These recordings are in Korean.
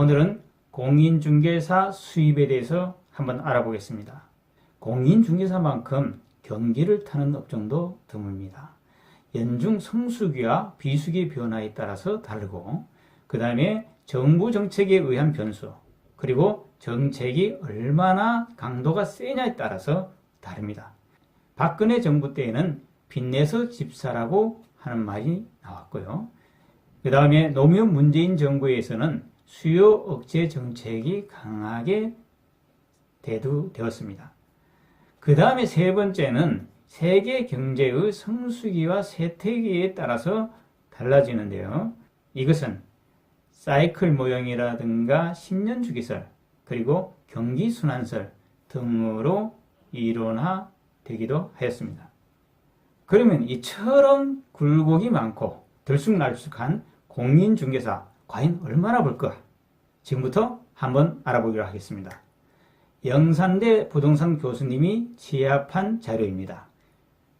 오늘은 공인중개사 수입에 대해서 한번 알아보겠습니다. 공인중개사만큼 경기를 타는 업종도 드뭅니다. 연중 성수기와 비수기 변화에 따라서 다르고 그 다음에 정부 정책에 의한 변수 그리고 정책이 얼마나 강도가 세냐에 따라서 다릅니다. 박근혜 정부 때에는 빚내서 집사라고 하는 말이 나왔고요. 그 다음에 노무현 문재인 정부에서는 수요 억제 정책이 강하게 대두되었습니다. 그 다음에 세 번째는 세계 경제의 성수기와 쇠퇴기에 따라서 달라지는데요. 이것은 사이클 모형이라든가 10년 주기설 그리고 경기 순환설 등으로 일원화되기도 하였습니다. 그러면 이처럼 굴곡이 많고 들쑥날쑥한 공인중개사 과연 얼마나 벌까? 지금부터 한번 알아보기로 하겠습니다. 영산대 부동산 교수님이 취합한 자료입니다.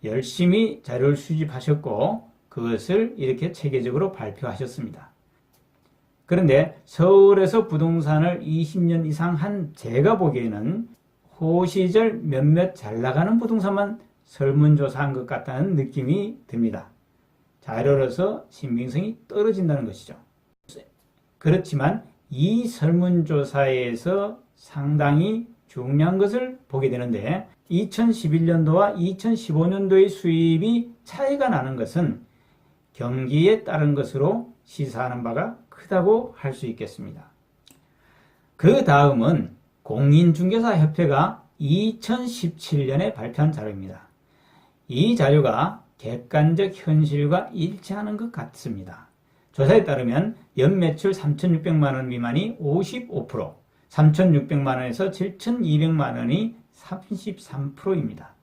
열심히 자료를 수집하셨고 그것을 이렇게 체계적으로 발표하셨습니다. 그런데 서울에서 부동산을 20년 이상 한 제가 보기에는 호시절 몇몇 잘 나가는 부동산만 설문조사한 것 같다는 느낌이 듭니다. 자료로서 신빙성이 떨어진다는 것이죠. 그렇지만 이 설문조사에서 상당히 중요한 것을 보게 되는데 2011년도와 2015년도의 수입이 차이가 나는 것은 경기에 따른 것으로 시사하는 바가 크다고 할 수 있겠습니다. 그 다음은 공인중개사협회가 2017년에 발표한 자료입니다. 이 자료가 객관적 현실과 일치하는 것 같습니다. 조사에 따르면 연 매출 3,600만 원 미만이 55%, 3,600만 원에서 7,200만 원이 33%입니다.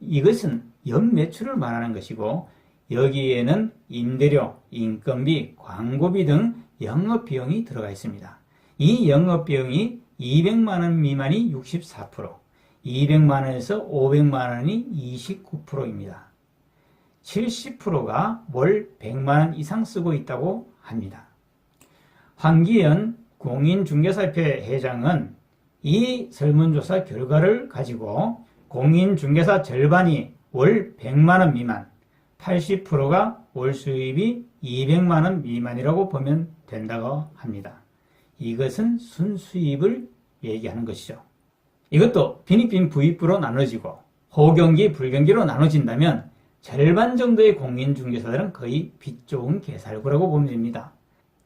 이것은 연 매출을 말하는 것이고 여기에는 임대료, 인건비, 광고비 등 영업 비용이 들어가 있습니다. 이 영업 비용이 200만 원 미만이 64%, 200만 원에서 500만 원이 29%입니다. 70%가 월 100만 원 이상 쓰고 있다고 합니다. 황기현 공인중개사협회 회장은 이 설문조사 결과를 가지고 공인중개사 절반이 월 100만 원 미만, 80%가 월 수입이 200만 원 미만이라고 보면 된다고 합니다. 이것은 순수입을 얘기하는 것이죠. 이것도 빈익빈 부익부로 나눠지고 호경기, 불경기로 나눠진다면 절반 정도의 공인중개사들은 거의 빚 좋은 개살구라고 보면 됩니다.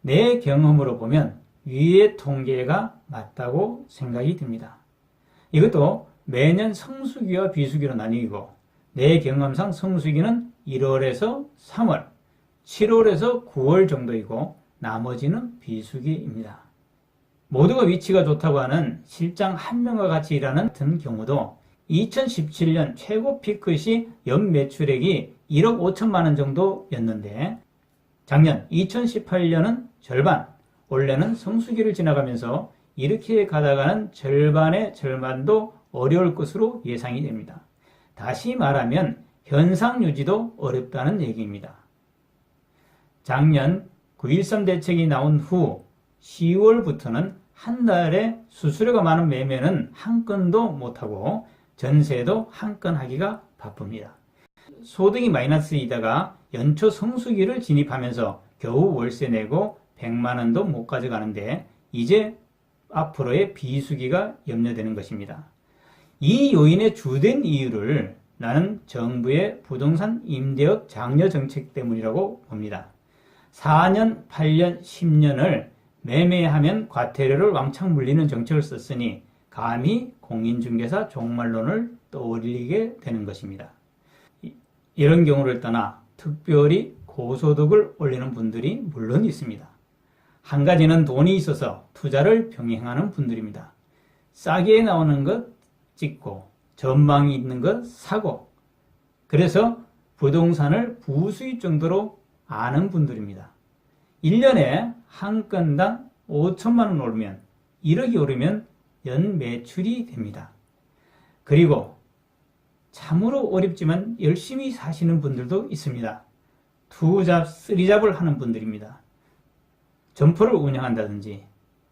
내 경험으로 보면 위의 통계가 맞다고 생각이 듭니다. 이것도 매년 성수기와 비수기로 나뉘고 내 경험상 성수기는 1월에서 3월, 7월에서 9월 정도이고 나머지는 비수기입니다. 모두가 위치가 좋다고 하는 실장 한 명과 같이 일하는 같은 경우도 2017년 최고 피크 시 연 매출액이 1억 5천만 원 정도였는데 작년 2018년은 절반, 원래는 성수기를 지나가면서 이렇게 가다가는 절반의 절반도 어려울 것으로 예상이 됩니다. 다시 말하면 현상 유지도 어렵다는 얘기입니다. 작년 9.13 대책이 나온 후 10월부터는 한 달에 수수료가 많은 매매는 한 건도 못하고 전세도 한 건 하기가 바쁩니다. 소득이 마이너스이다가 연초 성수기를 진입하면서 겨우 월세 내고 100만 원도 못 가져가는데 이제 앞으로의 비수기가 염려되는 것입니다. 이 요인의 주된 이유를 나는 정부의 부동산 임대업 장려 정책 때문이라고 봅니다. 4년, 8년, 10년을 매매하면 과태료를 왕창 물리는 정책을 썼으니 감히 공인중개사 종말론을 떠올리게 되는 것입니다. 이런 경우를 떠나 특별히 고소득을 올리는 분들이 물론 있습니다. 한 가지는 돈이 있어서 투자를 병행하는 분들입니다. 싸게 나오는 것 찍고 전망이 있는 것 사고 그래서 부동산을 부수입 정도로 아는 분들입니다. 1년에 한 건당 5천만 원 오르면 1억이 오르면 연 매출이 됩니다. 그리고 참으로 어렵지만 열심히 사시는 분들도 있습니다. 투잡, 쓰리 잡을 하는 분들입니다. 점포를 운영한다든지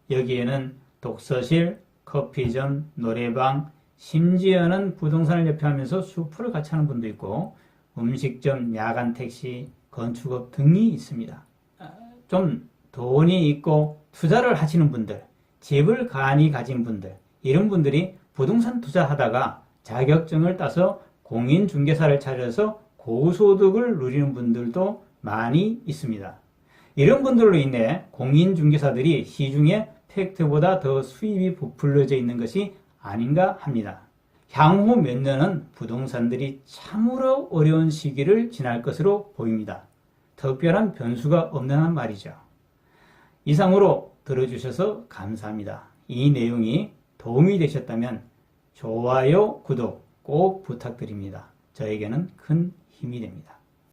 여기에는 독서실, 커피점, 노래방, 심지어는 부동산을 옆에 하면서 수프를 같이 하는 분도 있고 음식점, 야간 택시, 건축업 등이 있습니다. 아, 좀 돈이 있고 투자를 하시는 분들, 집을 간이 가진 분들, 이런 분들이 부동산 투자하다가 자격증을 따서 공인중개사를 차려서 고소득을 누리는 분들도 많이 있습니다. 이런 분들로 인해 공인중개사들이 시중에 팩트보다 더 수입이 부풀려져 있는 것이 아닌가 합니다. 향후 몇 년은 부동산들이 참으로 어려운 시기를 지날 것으로 보입니다. 특별한 변수가 없는 한 말이죠. 이상으로 들어주셔서 감사합니다. 이 내용이 도움이 되셨다면 좋아요, 구독 꼭 부탁드립니다. 저에게는 큰 힘이 됩니다.